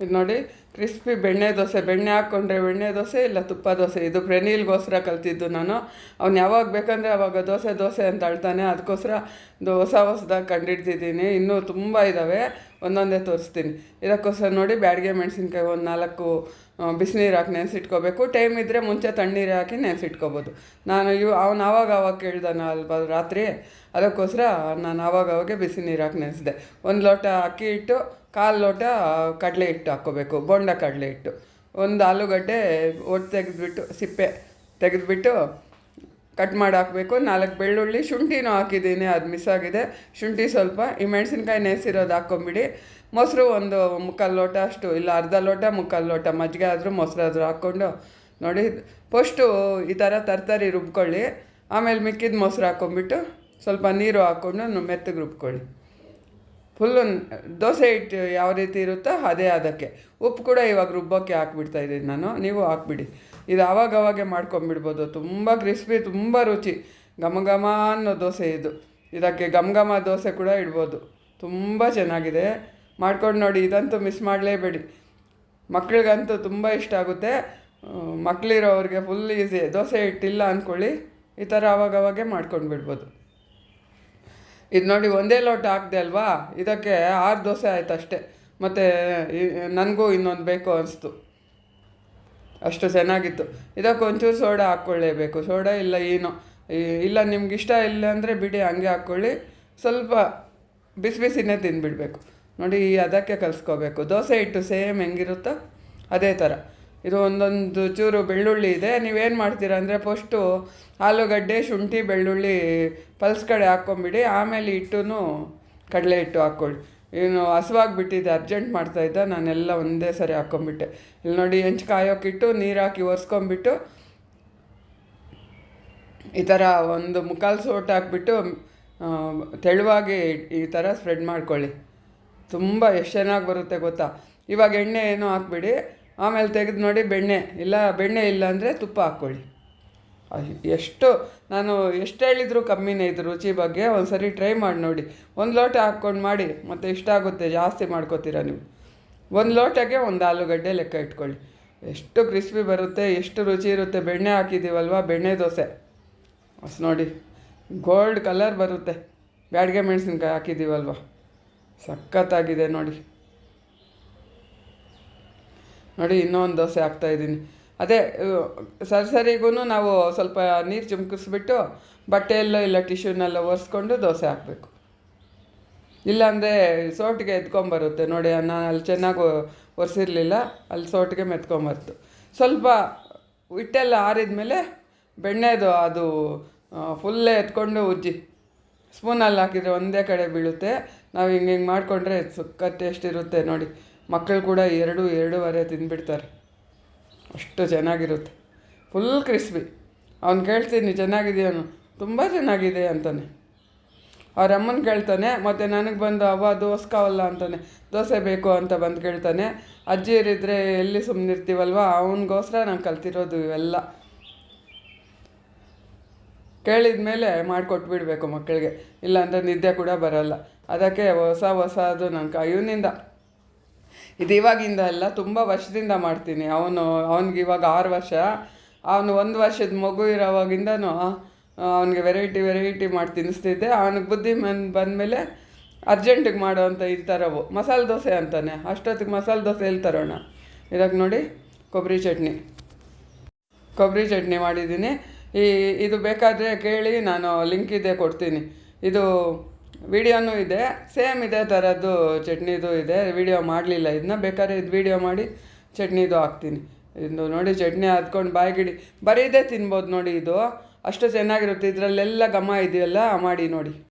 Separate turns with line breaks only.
ಇದು ನೋಡಿ ಕ್ರಿಸ್ಪಿ ಬೆಣ್ಣೆ ದೋಸೆ, ಬೆಣ್ಣೆ ಹಾಕ್ಕೊಂಡ್ರೆ ಬೆಣ್ಣೆ ದೋಸೆ ಇಲ್ಲ ತುಪ್ಪ ದೋಸೆ. ಇದು ಪ್ರೆನಿಲ್ಗೋಸ್ಕರ ಕಲ್ತಿದ್ದು ನಾನು. ಅವ್ನು ಯಾವಾಗ ಬೇಕಂದರೆ ಅವಾಗ ದೋಸೆ ದೋಸೆ ಅಂತ ಅಳ್ತಾನೆ. ಅದಕ್ಕೋಸ್ಕರ ಹೊಸ ಹೊಸದಾಗಿ ಕಂಡಿಡ್ತಿದ್ದೀನಿ. ಇನ್ನೂ ತುಂಬ ಇದ್ದಾವೆ ಒಂದೊಂದೇ ತೋರಿಸ್ತೀನಿ. ಇದಕ್ಕೋಸ್ಕರ ನೋಡಿ ಬ್ಯಾಡಿಗೆ ಮೆಣಸಿನ್ಕಾಯಿ ಒಂದು ನಾಲ್ಕು ಬಿಸಿನೀರು ಹಾಕಿ ನೆನೆಸಿಟ್ಕೋಬೇಕು. ಟೈಮ್ ಇದ್ದರೆ ಮುಂಚೆ ತಣ್ಣೀರು ಹಾಕಿ ನೆನೆಸಿಟ್ಕೋಬೋದು. ನಾನು ಇವು, ಅವ್ನು ಆವಾಗ ಆವಾಗ ಕೇಳ್ದಾನ ಅಲ್ವಾ ರಾತ್ರಿ? ಅದಕ್ಕೋಸ್ಕರ ನಾನು ಆವಾಗ ಅವಾಗೆ ಬಿಸಿ ನೀರು ಹಾಕಿ ನೆನೆಸಿದೆ. ಒಂದು ಲೋಟ ಅಕ್ಕಿ ಹಿಟ್ಟು, ಕಾಲು ಲೋಟ ಕಡಲೆ ಹಿಟ್ಟು ಹಾಕ್ಕೋಬೇಕು. ಬೋಂಡ ಕಡಲೆ ಹಿಟ್ಟು. ಒಂದು ಆಲೂಗಡ್ಡೆ ಒಟ್ಟು ತೆಗೆದ್ಬಿಟ್ಟು, ಸಿಪ್ಪೆ ತೆಗೆದ್ಬಿಟ್ಟು ಕಟ್ ಮಾಡಿ ಹಾಕಬೇಕು. ನಾಲ್ಕು ಬೆಳ್ಳುಳ್ಳಿ ಶುಂಠಿನೂ ಹಾಕಿದ್ದೀನಿ, ಅದು ಮಿಸ್ ಆಗಿದೆ ಶುಂಠಿ ಸ್ವಲ್ಪ, ಈ ಮೆಣಸಿನ್ಕಾಯಿ ನೆನೆಸಿರೋದು ಹಾಕ್ಕೊಂಬಿಡಿ. ಮೊಸರು ಒಂದು ಮುಕ್ಕಾಲು ಲೋಟ ಅಷ್ಟು, ಇಲ್ಲ ಅರ್ಧ ಲೋಟ, ಮುಕ್ಕಾಲು ಲೋಟ, ಮಜ್ಜಿಗೆ ಆದರೂ ಮೊಸರು ಆದರೂ ಹಾಕ್ಕೊಂಡು ನೋಡಿ. ಫಸ್ಟು ಈ ಥರ ತರಕಾರಿ ರುಬ್ಕೊಳ್ಳಿ. ಆಮೇಲೆ ಮಿಕ್ಕಿದ ಮೊಸರು ಹಾಕ್ಕೊಂಬಿಟ್ಟು ಸ್ವಲ್ಪ ನೀರು ಹಾಕ್ಕೊಂಡು ಮೆತ್ತಗೆ ರುಬ್ಕೊಳ್ಳಿ. ಫುಲ್ಲು ದೋಸೆ ಹಿಟ್ಟು ಯಾವ ರೀತಿ ಇರುತ್ತೋ ಅದೇ ಅದಕ್ಕೆ. ಉಪ್ಪು ಕೂಡ ಇವಾಗ ರುಬ್ಬೋಕ್ಕೆ ಹಾಕ್ಬಿಡ್ತಾ ಇದ್ದೀನಿ ನಾನು. ನೀವು ಹಾಕ್ಬಿಡಿ. ಇದು ಆವಾಗ ಅವಾಗೆ ಮಾಡ್ಕೊಂಬಿಡ್ಬೋದು. ತುಂಬ ಕ್ರಿಸ್ಪಿ, ತುಂಬ ರುಚಿ. ಘಮ ಘಮ ಅನ್ನೋ ದೋಸೆ ಇದು. ಇದಕ್ಕೆ ಘಮ ಘಮ ದೋಸೆ ಕೂಡ ಇಡ್ಬೋದು. ತುಂಬ ಚೆನ್ನಾಗಿದೆ. ಮಾಡ್ಕೊಂಡು ನೋಡಿ, ಇದಂತೂ ಮಿಸ್ ಮಾಡಲೇಬೇಡಿ. ಮಕ್ಳಿಗಂತೂ ತುಂಬ ಇಷ್ಟ ಆಗುತ್ತೆ. ಮಕ್ಕಳಿರೋರಿಗೆ ಫುಲ್ ಈಸಿ ದೋಸೆ ಹಿಟ್ಟಿಲ್ಲ ಅಂದ್ಕೊಳ್ಳಿ ಈ ಥರ ಆವಾಗವಾಗೆ ಮಾಡ್ಕೊಂಡು ಬಿಡ್ಬೋದು ಇದು ನೋಡಿ ಒಂದೇ ಲೋಟ ಹಾಕ್ದೆ ಅಲ್ವಾ? ಇದಕ್ಕೆ ಆರು ದೋಸೆ ಆಯ್ತು ಅಷ್ಟೇ. ಮತ್ತು ನನಗೂ ಇನ್ನೊಂದು ಬೇಕು ಅನಿಸ್ತು. ಅಷ್ಟು ಚೆನ್ನಾಗಿತ್ತು. ಇದಕ್ಕೆ ಒಂಚೂರು ಸೋಡಾ ಹಾಕ್ಕೊಳ್ಳೇಬೇಕು. ಸೋಡಾ ಇಲ್ಲ ಏನೋ. ಇಲ್ಲ ನಿಮ್ಗೆ ಇಷ್ಟ ಇಲ್ಲ ಅಂದರೆ ಬಿಡಿ, ಹಂಗೆ ಹಾಕ್ಕೊಳ್ಳಿ. ಸ್ವಲ್ಪ ಬಿಸಿ ಬಿಸಿನೇ ತಿಂದುಬಿಡ್ಬೇಕು ನೋಡಿ, ಅದಕ್ಕೆ ಕಲಿಸ್ಕೋಬೇಕು. ದೋಸೆ ಹಿಟ್ಟು ಸೇಮ್ ಹೆಂಗಿರುತ್ತೋ ಅದೇ ಥರ. ಇದು ಒಂದೊಂದು ಚೂರು ಬೆಳ್ಳುಳ್ಳಿ ಇದೆ. ನೀವೇನು ಮಾಡ್ತೀರಾ ಅಂದರೆ ಫಸ್ಟು ಆಲೂಗಡ್ಡೆ, ಶುಂಠಿ, ಬೆಳ್ಳುಳ್ಳಿ ಪಲ್ಸ್ ಕಡೆ ಹಾಕ್ಕೊಂಬಿಡಿ ಆಮೇಲೆ ಹಿಟ್ಟು ಕಡಲೆ ಹಿಟ್ಟು ಹಾಕ್ಕೊಳ್ಳಿ. ಏನು ಹಸುವಾಗಿ ಬಿಟ್ಟಿದ್ದೆ ಅರ್ಜೆಂಟ್ ಮಾಡ್ತಾಯಿದ್ದ ನಾನೆಲ್ಲ ಒಂದೇ ಸರಿ ಹಾಕ್ಕೊಂಬಿಟ್ಟೆ ಇಲ್ಲಿ ನೋಡಿ ಹೆಂಚು ಕಾಯೋಕ್ಕಿಟ್ಟು ನೀರು ಹಾಕಿ ಒರೆಸ್ಕೊಂಬಿಟ್ಟು ಈ ಥರ ಒಂದು ಮುಕ್ಕಾಲು ಸೋಟ್ ಹಾಕ್ಬಿಟ್ಟು ತೆಳುವಾಗಿ ಈ ಥರ ಸ್ಪ್ರೆಡ್ ಮಾಡ್ಕೊಳ್ಳಿ. ತುಂಬ ಎಷ್ಟು ಚೆನ್ನಾಗಿ ಬರುತ್ತೆ ಗೊತ್ತಾ? ಇವಾಗ ಎಣ್ಣೆ ಏನೂ ಹಾಕ್ಬಿಡಿ. ಆಮೇಲೆ ತೆಗೆದು ನೋಡಿ ಬೆಣ್ಣೆ, ಇಲ್ಲ ಬೆಣ್ಣೆ ಇಲ್ಲ ಅಂದರೆ ತುಪ್ಪ ಹಾಕ್ಕೊಳ್ಳಿ. ಎಷ್ಟು, ನಾನು ಎಷ್ಟು ಹೇಳಿದರೂ ಕಮ್ಮಿನೇ ಇದು ರುಚಿ ಬಗ್ಗೆ ಒಂದು ಸರಿ ಟ್ರೈ ಮಾಡಿ ನೋಡಿ. ಒಂದು ಲೋಟ ಹಾಕ್ಕೊಂಡು ಮಾಡಿ, ಮತ್ತು ಇಷ್ಟ ಆಗುತ್ತೆ, ಜಾಸ್ತಿ ಮಾಡ್ಕೋತೀರಾ ನೀವು? ಒಂದು ಲೋಟಕ್ಕೆ ಒಂದು ಆಲೂಗಡ್ಡೆ ಲೆಕ್ಕ ಇಟ್ಕೊಳ್ಳಿ. ಎಷ್ಟು ಕ್ರಿಸ್ಪಿ ಬರುತ್ತೆ, ಎಷ್ಟು ರುಚಿ ಇರುತ್ತೆ. ಬೆಣ್ಣೆ ಹಾಕಿದ್ದೀವಲ್ವ ಬೆಣ್ಣೆ ದೋಸೆ. ಹೊಸ ನೋಡಿ. ಗೋಲ್ಡ್ ಕಲರ್ ಬರುತ್ತೆ. ಬ್ಯಾಡಿಗೆ ಮೆಣಸಿನ್ಕಾಯಿ ಹಾಕಿದ್ದೀವಲ್ವ ಸಖತ್ತಾಗಿದೆ ನೋಡಿ. ನೋಡಿ, ಇನ್ನೊಂದು ದೋಸೆ ಹಾಕ್ತಾಯಿದ್ದೀನಿ ಅದೇ ಸರಿ ಸರಿಗೂ ನಾವು ಸ್ವಲ್ಪ ನೀರು ಚಿಮ್ಕಿಸ್ಬಿಟ್ಟು ಬಟ್ಟೆಯಲ್ಲೋ ಇಲ್ಲ, ಟಿಶ್ಯೂನೆಲ್ಲ ಒರೆಸ್ಕೊಂಡು ದೋಸೆ ಹಾಕಬೇಕು. ಇಲ್ಲಾಂದರೆ ಸೋಟಿಗೆ ಎತ್ಕೊಂಬರುತ್ತೆ. ನೋಡಿ ನಾನು ಅಲ್ಲಿ ಚೆನ್ನಾಗಿ ಒರೆಸಿರಲಿಲ್ಲ, ಅಲ್ಲಿ ಸೋಟಿಗೆ ಮೆತ್ಕೊಂಬರ್ತು. ಸ್ವಲ್ಪ ಹಿಟ್ಟೆಲ್ಲ ಆರಿದ ಮೇಲೆ ಬೆಣ್ಣೆದು ಅದು ಫುಲ್ಲೇ ಎತ್ಕೊಂಡು ಉಜ್ಜಿ. ಸ್ಪೂನಲ್ಲಿ ಹಾಕಿದರೆ ಒಂದೇ ಕಡೆ ಬೀಳುತ್ತೆ. ನಾವು ಹಿಂಗೆ ಹಿಂಗೆ ಮಾಡಿಕೊಂಡ್ರೆ ಸುಕ್ಕ ಟೇಸ್ಟ್ ಇರುತ್ತೆ ನೋಡಿ. ಮಕ್ಕಳು ಕೂಡ ಎರಡು, ಎರಡೂವರೆ ತಿಂದುಬಿಡ್ತಾರೆ. ಅಷ್ಟು ಚೆನ್ನಾಗಿರುತ್ತೆ. ಫುಲ್ ಕ್ರಿಸ್ಪಿ ಅವ್ನು ಕೇಳ್ತೀನಿ ಚೆನ್ನಾಗಿದೆಯನು ತುಂಬ ಚೆನ್ನಾಗಿದೆ ಅಂತಾನೆ. ಅವ್ರ ಅಮ್ಮನ ಕೇಳ್ತಾನೆ, ಮತ್ತು ನನಗೆ ಬಂದು, ಅವ್ವ ದೋಸ್ಕಾವಲ್ಲ ಅಂತಾನೆ. ದೋಸೆ ಬೇಕು ಅಂತ ಬಂದು ಕೇಳ್ತಾನೆ. ಅಜ್ಜಿಯರಿದ್ದರೆ ಎಲ್ಲಿ ಸುಮ್ಮನಿರ್ತೀವಲ್ವ ಅವನಿಗೋಸ್ಕರ ನಾನು ಕಲ್ತಿರೋದು ಇವೆಲ್ಲ. ಕೇಳಿದ ಮೇಲೆ ಮಾಡಿಕೊಟ್ಬಿಡ್ಬೇಕು ಮಕ್ಕಳಿಗೆ ಇಲ್ಲಾಂದರೆ ನಿದ್ದೆ ಕೂಡ ಬರೋಲ್ಲ. ಅದಕ್ಕೆ ಹೊಸ, ಹೊಸದು ನನ್ನ ಇವನಿಂದ. ಇದು ಇವಾಗಿಂದ ಅಲ್ಲ, ತುಂಬ ವರ್ಷದಿಂದ ಮಾಡ್ತೀನಿ. ಅವನು, ಅವನಿಗೆ ಇವಾಗ ಆರು ವರ್ಷ. ಅವನು ಒಂದು ವರ್ಷದ ಮಗು ಇರೋವಾಗಿಂದನೂ ಅವನಿಗೆ ವೆರೈಟಿ ವೆರೈಟಿ ಮಾಡಿ ತಿನ್ನಿಸ್ತಿದ್ದೆ. ಅವನಿಗೆ ಬುದ್ಧಿ ಮನ್ ಬಂದಮೇಲೆ ಅರ್ಜೆಂಟಿಗೆ ಮಾಡೋ ಅಂತ ಥರವು. ಮಸಾಲೆ ದೋಸೆ ಅಂತಾನೆ. ಅಷ್ಟೊತ್ತಿಗೆ ಮಸಾಲೆ ದೋಸೆ ಎಲ್ಲಿ ತರೋಣ? ಇದಕ್ಕೆ ನೋಡಿ, ಕೊಬ್ಬರಿ ಚಟ್ನಿ. ಕೊಬ್ಬರಿ ಚಟ್ನಿ ಮಾಡಿದ್ದೀನಿ. ಈ, ಇದು ಬೇಕಾದರೆ ಕೇಳಿ, ನಾನು ಲಿಂಕ್ ಇದೆ ಕೊಡ್ತೀನಿ. ಇದು ವಿಡಿಯೋನೂ ಇದೆ. ಸೇಮ್ ಇದೇ ಥರದ್ದು ಚಟ್ನಿದು ಇದೆ. ವಿಡಿಯೋ ಮಾಡಲಿಲ್ಲ. ಇದನ್ನ ಬೇಕಾದ್ರೆ ಇದು ವಿಡಿಯೋ ಮಾಡಿ ಚಟ್ನಿದು ಹಾಕ್ತೀನಿ. ಇದು ನೋಡಿ ಚಟ್ನಿ ಹಾಕ್ಕೊಂಡು ಬಾಯಿಗಿಡಿ ಬರೀದೇ ತಿನ್ಬೋದು ನೋಡಿ ಇದು. ಅಷ್ಟು ಚೆನ್ನಾಗಿರುತ್ತೆ. ಇದರಲ್ಲೆಲ್ಲ ಘಮ ಇದೆಯಲ್ಲ, ಮಾಡಿ ನೋಡಿ.